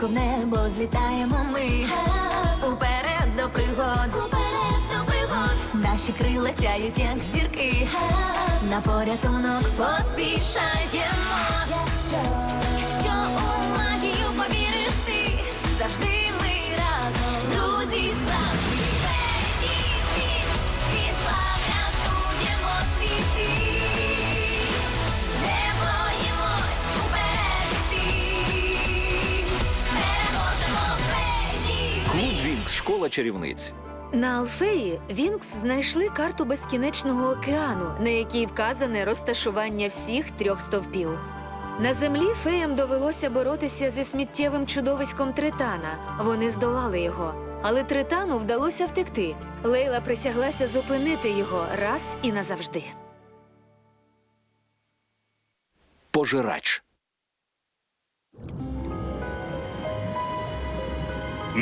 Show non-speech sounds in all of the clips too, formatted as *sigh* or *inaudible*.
Високо в небо злітаємо ми. Уперед до пригод, уперед до пригод. Наші крила сяють, як зірки. На порятунок поспішаємо. Якщо, якщо у магію повіриш ти, завжди Школа чарівниць. На Алфеї Вінкс знайшли карту безкінечного океану, на якій вказане розташування всіх трьох стовпів. На землі феям довелося боротися зі сміттєвим чудовиськом Тритана. Вони здолали його. Але Тритану вдалося втекти. Лейла присяглася зупинити його раз і назавжди. Пожирач.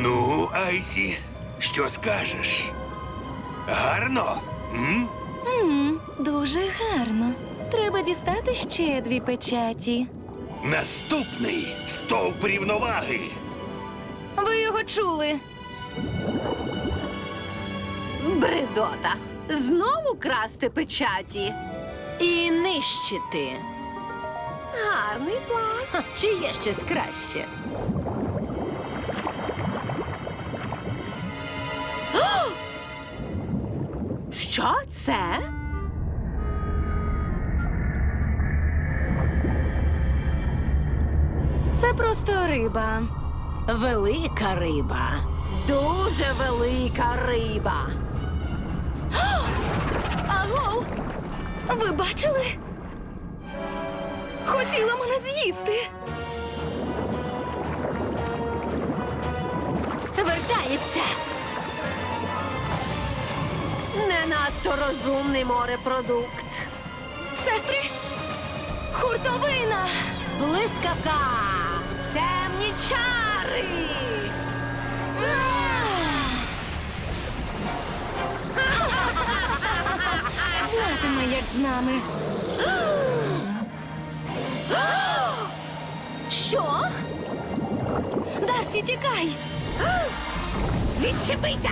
Ну, Айсі, що скажеш? Гарно? М? М, Дуже гарно. Треба дістати ще дві печаті. Наступний стовп рівноваги. Ви його чули. Бредота. Знову красти печаті і нищити. Гарний план. Чи є щось краще? Що це? Це просто риба. Велика риба. Дуже велика риба. *gasps* Аго! Ви бачили? Хотіла мене з'їсти. Вертається. Не надто розумний морепродукт. Сестри! Хуртовина! Блискавка! Темні чари! Знатиме, як з нами. Що? Дарсі, тікай! Відчепися!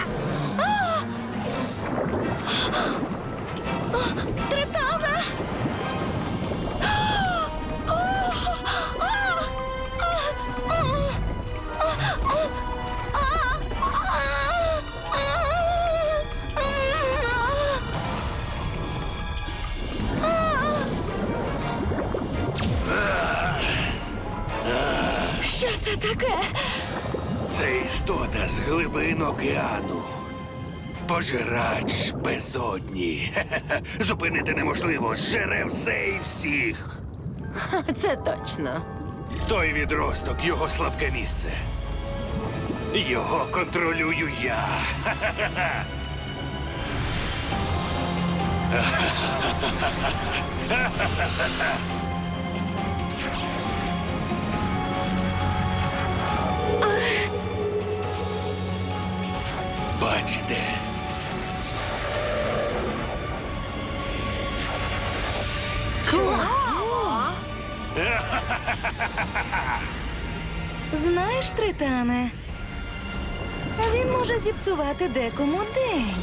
Тритана! Що це таке? Це істота з глибин океану. Пожирач безодні. *laughs* Зупинити неможливо, зжере все і всіх. *laughs* Це точно. Той відросток його слабке місце. Його контролюю я. *laughs* Бачите? Знаєш, Тритане, він може зіпсувати декому день.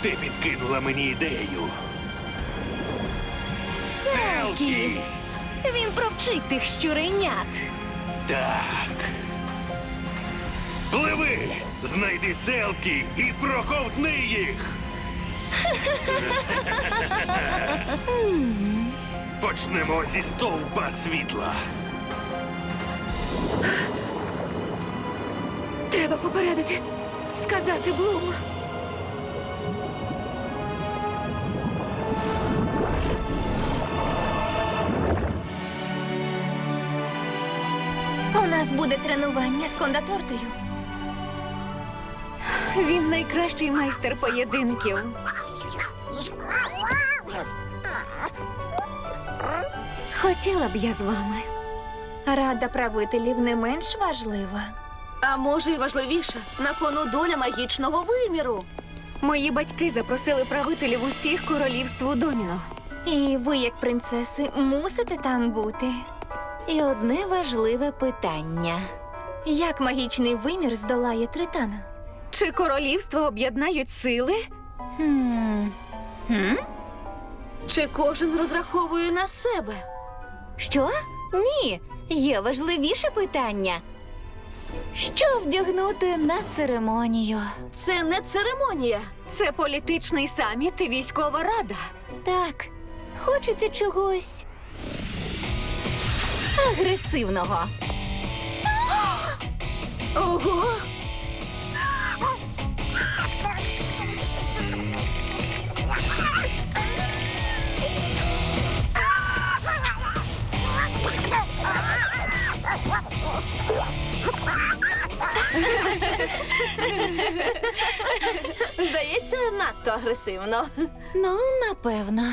Ти підкинула мені ідею. Селкі! Він провчить тих щуренят. Так. Пливи! Знайди селки і проковтни їх. *laughs* Почнемо зі стовпа світла. Треба попередити. Сказати Блум. У нас буде тренування з кондатортою. Він найкращий майстер поєдинків. Хотіла б я з вами. Рада правителів не менш важлива. А може, і важливіше, на кону доля магічного виміру. Мої батьки запросили правителів усіх королівств у Доміно. І ви, як принцеси, мусите там бути. І одне важливе питання: Як магічний вимір здолає Тритана? Чи королівство об'єднають сили? Хм. Хм? Чи кожен розраховує на себе? Що? Ні, є важливіше питання. Що вдягнути на церемонію? Це не церемонія. Це політичний саміт і військова рада. Так, хочеться чогось агресивного. Ого! *laughs* Здається, надто агресивно. Ну, напевно.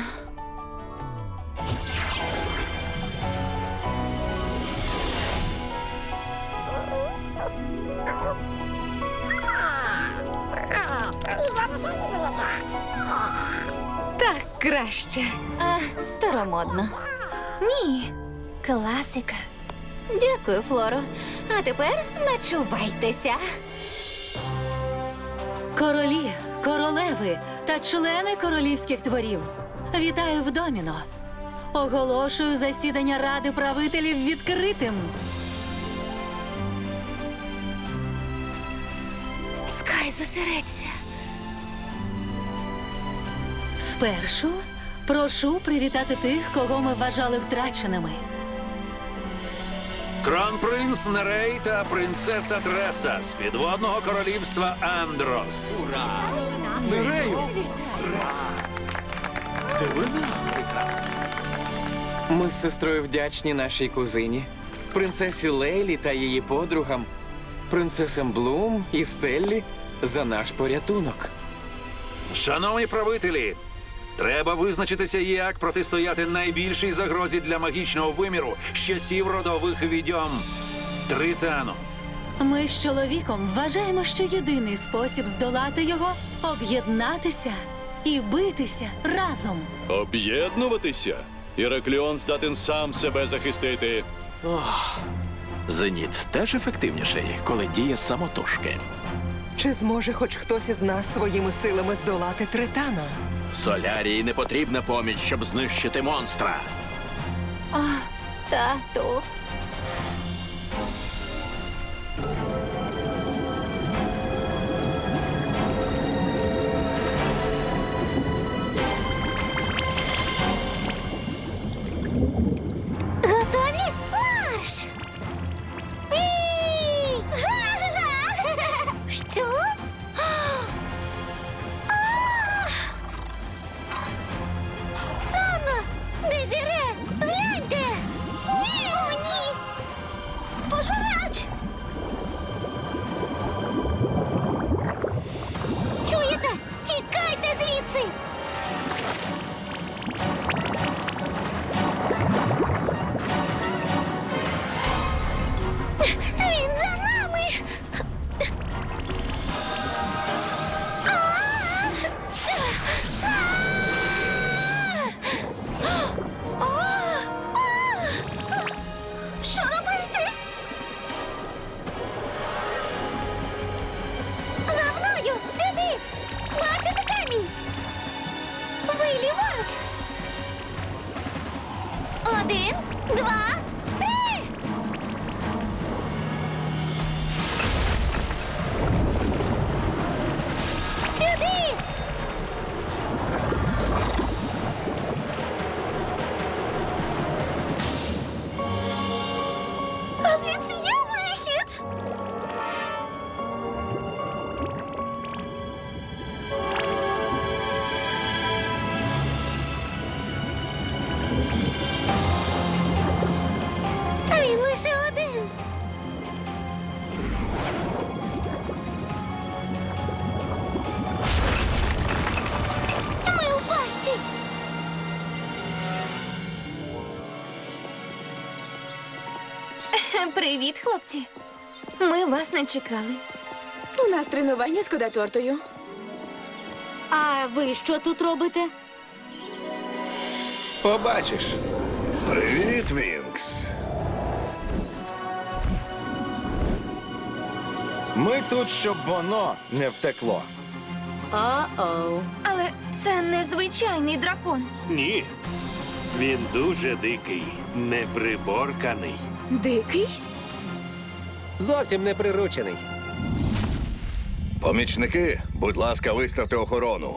Так краще. А, старомодно. Ні, класика. Дякую, Флоро. А тепер начувайтеся. Королі, королеви та члени королівських дворів. Вітаю в Доміно. Оголошую засідання Ради правителів відкритим. Скай зосереться. Спершу прошу привітати тих, кого ми вважали втраченими. Кронпринц Нерей та принцеса Треса з підводного королівства Андрос. Ми з сестрою вдячні нашій кузині, принцесі Лейлі та її подругам, принцесам Блум і Стеллі за наш порятунок. Шановні правителі, треба визначитися, як протистояти найбільшій загрозі для магічного виміру з часів родових відьом Тритану. Ми з чоловіком вважаємо, що єдиний спосіб здолати його об'єднатися і битися разом. Об'єднуватися? Іракліон здатен сам себе захистити. Зеніт теж ефективніший, коли діє самотужки. Чи зможе хоч хтось із нас своїми силами здолати Тритана? Солярії не потрібна поміч, щоб знищити монстра. Тату. Привіт, хлопці. Ми вас не чекали. У нас тренування з кодатортою. А ви що тут робите? Побачиш. Привіт, Вінкс. Ми тут, щоб воно не втекло. О-оу. Але це незвичайний дракон. Ні. Він дуже дикий, неприборканий. Дикий? Зовсім не приручений. Помічники, будь ласка, виставте охорону.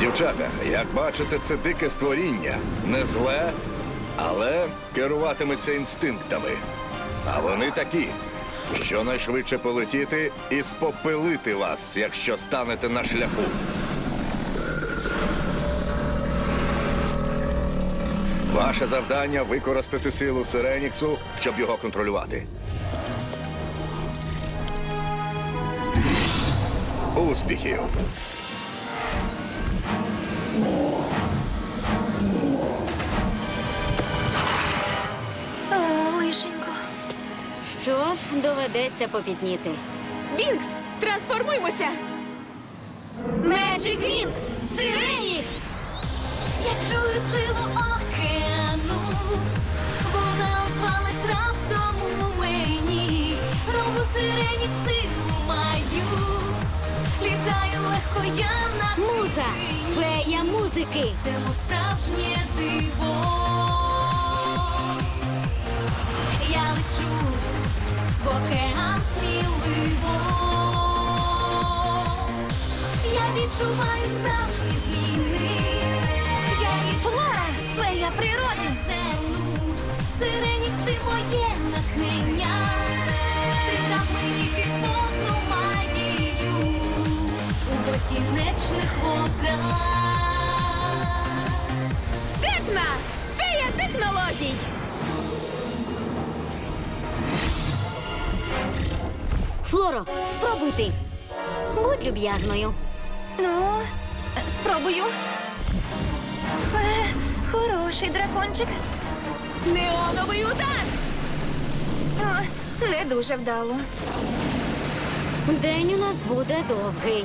Дівчата, як бачите, це дике створіння. Не зле, але керуватиметься інстинктами. А вони такі. Щонайшвидше полетіти і спопилити вас, якщо станете на шляху. Ваше завдання використати силу Сиреніксу, щоб його контролювати. Успіхів! О, лишенько. Що ж, доведеться попітніти. Вінкс, трансформуймося! Magic Wings! Сиренікс! Я чую силу. Вона озвалась раптом у мені. Робу сиренік силу маю. Літаю легко я на Муза! Фея музики! Цьому справжнє диво. Я лечу в океан сміливо. Я відчуваю справжні зміни. Безкінечних водах. Декна! Фея технологій! Флоро, спробуй ти. Будь люб'язною. Ну, спробую. Е, хороший дракончик. Неоновий удар! О, не дуже вдало. День у нас буде довгий.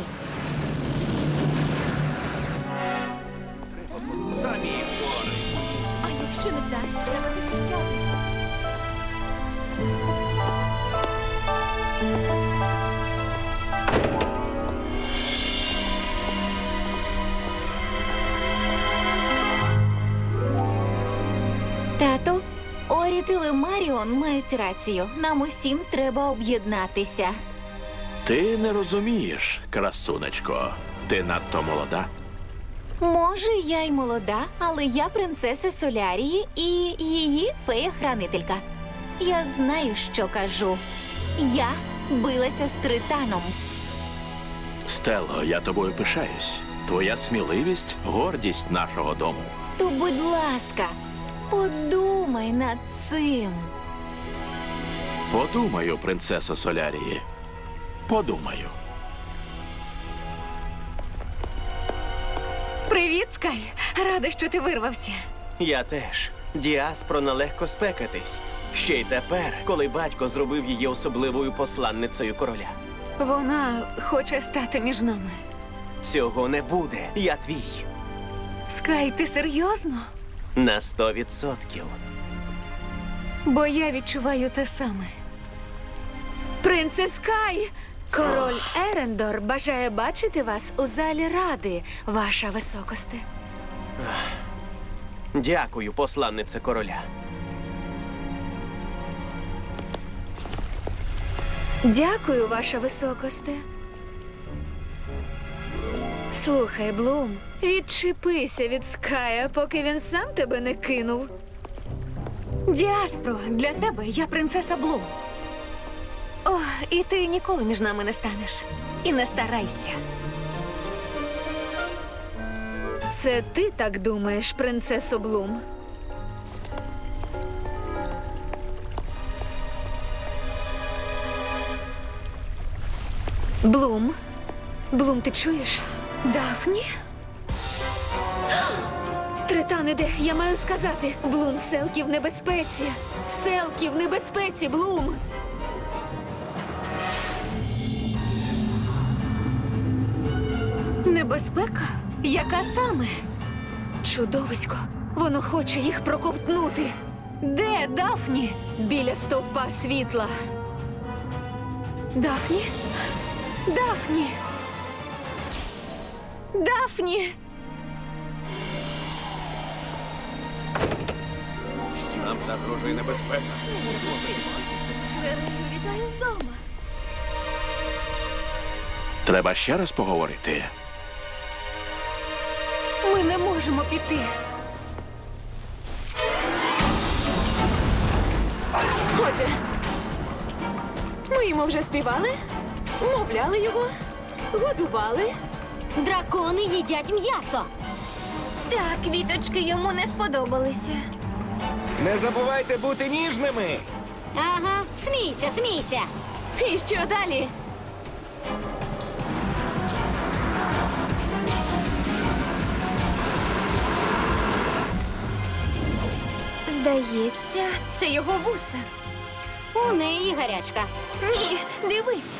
Якщо не вдасться, захищатися. Тато, Оріт і Лемаріон мають рацію. Нам усім треба об'єднатися. Ти не розумієш, красунечко. Ти надто молода. Може, я й молода, але я принцеса Солярії і її фея-хранителька. Я знаю, що кажу. Я билася з тританом. Стело, я тобою пишаюсь. Твоя сміливість гордість нашого дому. То, будь ласка, подумай над цим. Подумаю, принцесо Солярії. Подумаю. Привіт, Скай! Рада, що ти вирвався. Я теж. Діаспро нелегко спекатись. Ще й тепер, коли батько зробив її особливою посланницею короля. Вона хоче стати між нами. Цього не буде. Я твій. Скай, ти серйозно? На сто відсотків. Бо я відчуваю те саме. Принце Скай! Король Ерендор бажає бачити вас у залі ради, ваша високосте. Дякую, посланнице короля. Дякую, ваша високосте. Слухай, Блум, відчепися від Ская, поки він сам тебе не кинув. Діаспро, для тебе я принцеса Блум. О, і ти ніколи між нами не станеш. І не старайся. Це ти так думаєш, принцесо Блум? Блум. Блум, ти чуєш? Дафні? Тритан іде, я маю сказати. Блум, селки в небезпеці. Селки в небезпеці, Блум. Небезпека? Яка саме? Чудовисько. Воно хоче їх проковтнути. Де Дафні? Біля стовпа світла. Дафні? Дафні. Дафні. Нам загрожує небезпека. Нерею, вітаю вдома. Треба ще раз поговорити. Ми не можемо піти. Отже, ми йому вже співали, мовляли його, годували. Дракони їдять м'ясо. Так, квіточки йому не сподобалися. Не забувайте бути ніжними. Ага, смійся, смійся. І що далі? Здається, це його вуса. У неї гарячка. Ні, дивись.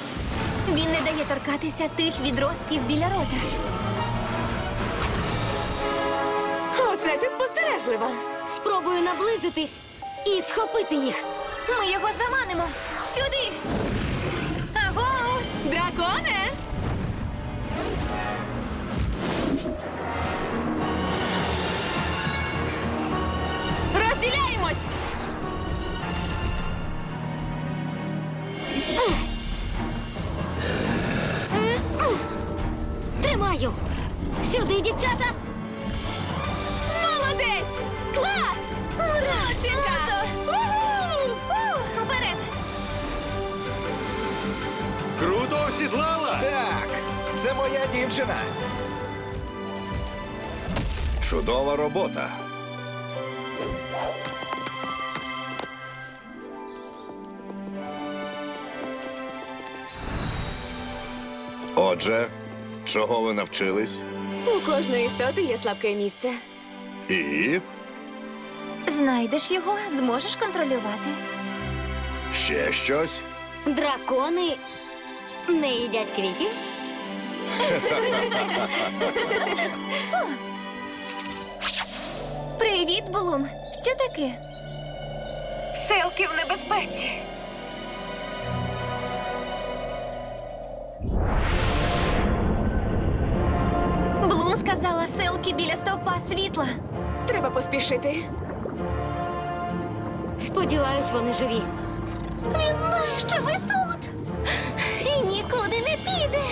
Він не дає торкатися тих відростків біля рота. Оце ти спостережлива. Спробую наблизитись і схопити їх. Ми його заманимо. Сюди. Аго! Драконе! Тримаю. Сюди, дівчата. Молодець! Клас! Ура! Уперед! Круто осідлала! Так, це моя дівчина. Чудова робота. Отже, чого ви навчились? У кожної істоти є слабке місце. І Знайдеш його, зможеш контролювати. ще щось? Дракони не їдять квітів. *laughs* Привіт, Блум. Що таке? Селки в небезпеці. Селки біля стовпа світла. Треба поспішити. Сподіваюсь, вони живі. Він знає, що ми тут. І нікуди не піде.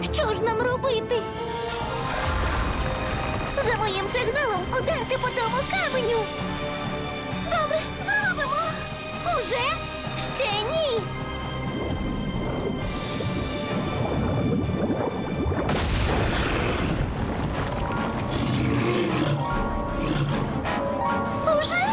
Що ж нам робити? За моїм сигналом ударти по тому каменю. Добре, зробимо. Уже? Ще ні. Уже?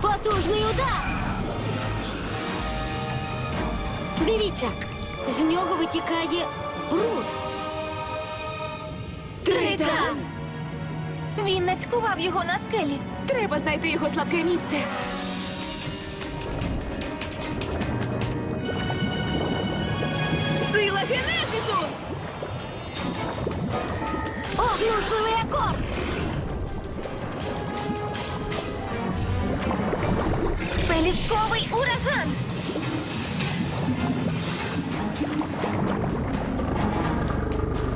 Потужний удар! Дивіться, з нього витікає бруд. Тритан! Він нацькував його на скелі. Треба знайти його слабке місце. Сила Генезису! Оглушливий акорд! Пелюстковий ураган!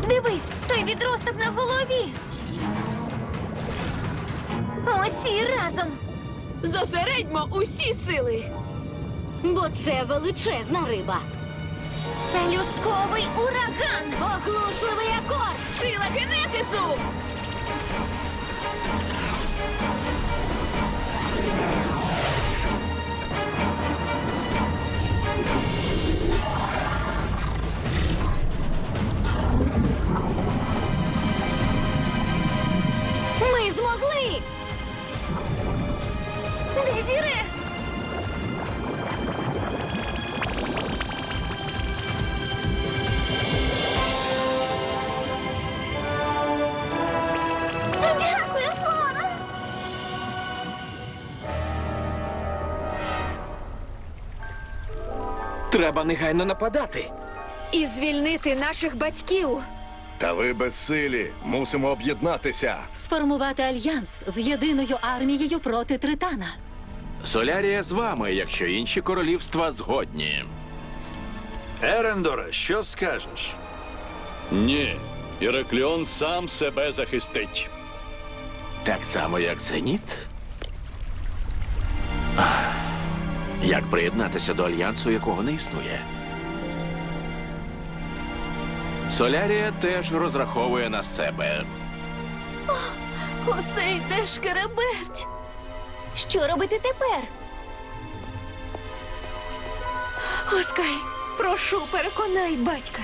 Дивись, той відросток на голові. Усі разом. Зосередьмо усі сили. Бо це величезна риба. Пелюстковий ураган! Оглушливий акорд! Сила генетису! Треба негайно нападати. І звільнити наших батьків. Та ви безсилі. Мусимо об'єднатися. Сформувати альянс з єдиною армією проти Тритана. Солярія з вами, якщо інші королівства згодні. Ерендоре, що скажеш? Ні. Іракліон сам себе захистить. Так само, як Зеніт. Ах, Як приєднатися до альянсу, якого не існує? Солярія теж розраховує на себе. Усе йде шкереберть. Що робити тепер? Оскай, прошу, переконай батька.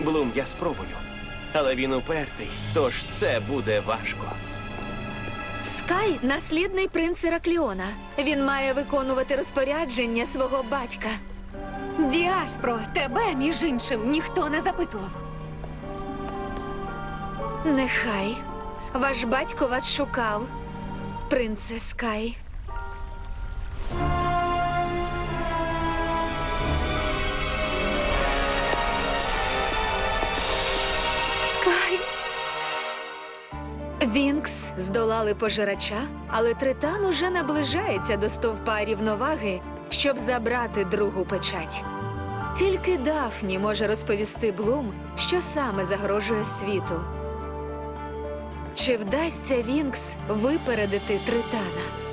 Блум, я спробую. Але він упертий, тож це буде важко. Скай наслідний принц Іракліона. Він має виконувати розпорядження свого батька. Діаспро, тебе, між іншим, ніхто не запитував. Нехай. Ваш батько вас шукав, принце Скай. Вінкс здолали пожирача, але Тритан уже наближається до стовпа рівноваги, щоб забрати другу печать. Тільки Дафні може розповісти Блум, що саме загрожує світу. Чи вдасться Вінкс випередити Тритана?